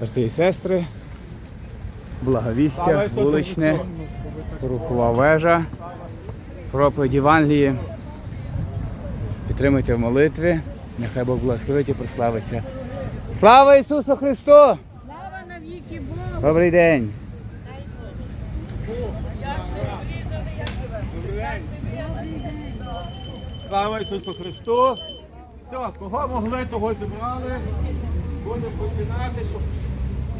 Брати і сестри, благовістя, вуличне, рухова вежа, проповідь Євангелії. Підтримуйте в молитві. Нехай Бог благословить і прославиться. Слава Ісусу Христу! Слава навіки Богу! Добрий день! Слава Ісусу Христу! Все, кого могли, того зібрали. Будемо починати, щоб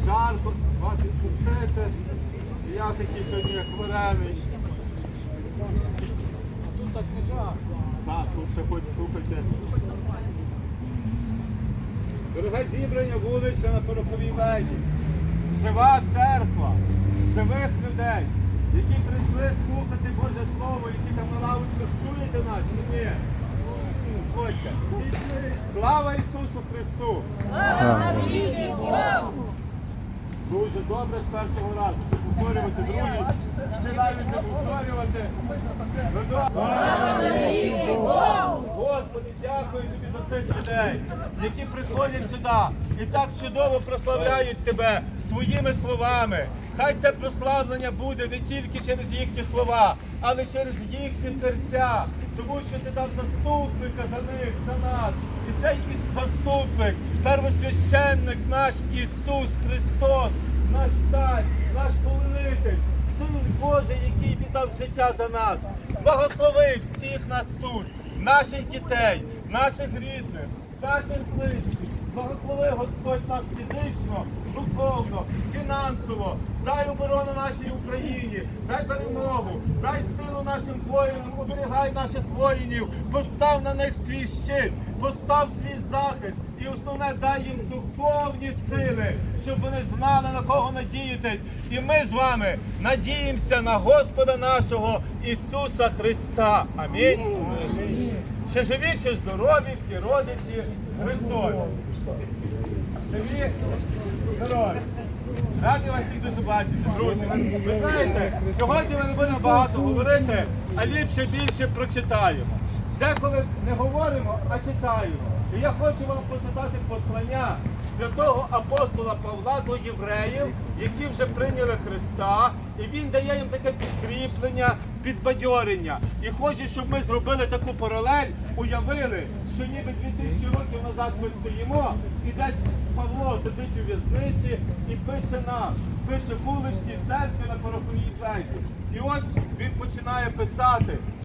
жарко вас відпустити. Я такий сьогодні як хворевий. Тут так не жарко. Так, тут ще хоч слухайте. Дороге зібрання вулиця на пороховій вежі. Жива церква, живих людей, які прийшли слухати Боже Слово, які там на лавочках чуєте нас чи ні? Ходьте. Слава Ісусу Христу! Дуже добре з першого разу, щоб повторювати другий, чи навіть не повторювати. Господи, дякую тобі за цих людей, які приходять сюди і так чудово прославляють тебе своїми словами. Хай це прославлення буде не тільки через їхні слова, але через їхні серця. Тому що ти дав заступника за них, за нас. І цей заступник, первосвященник наш Ісус Христос, наш повелитель, Син Божий, який віддав життя за нас. Благослови всіх нас тут, наших дітей, наших рідних, наших близьких. Благослови Господь нас фізично, духовно, фінансово. Дай оборону нашій Україні, дай перемогу, дай силу нашим воїнам, оберігай наших воїнів, постав на них свій щит, постав свій захист і основне дай їм духовні сили, щоб вони знали на кого надіятись. І ми з вами надіємося на Господа нашого Ісуса Христа. Амінь. Чи живі, чи здорові, всі родичі Христові. Живі, здорові. Раді вас всіх дуже бачити, друзі. Ви знаєте, сьогодні ми не будемо багато говорити, а ліпше більше прочитаємо. Деколи не говоримо, а читаємо. І я хочу вам почитати послання святого апостола Павла до євреїв, які вже прийняли Христа, і він дає їм таке підкріплення, підбадьорення. І хочу, щоб ми зробили таку паралель, уявили, що ніби 2000 років назад ми стоїмо, і десь Павло сидить у в'язниці і пише нам, пише вуличні церкви на пороховій вежі. І ось він починає писати.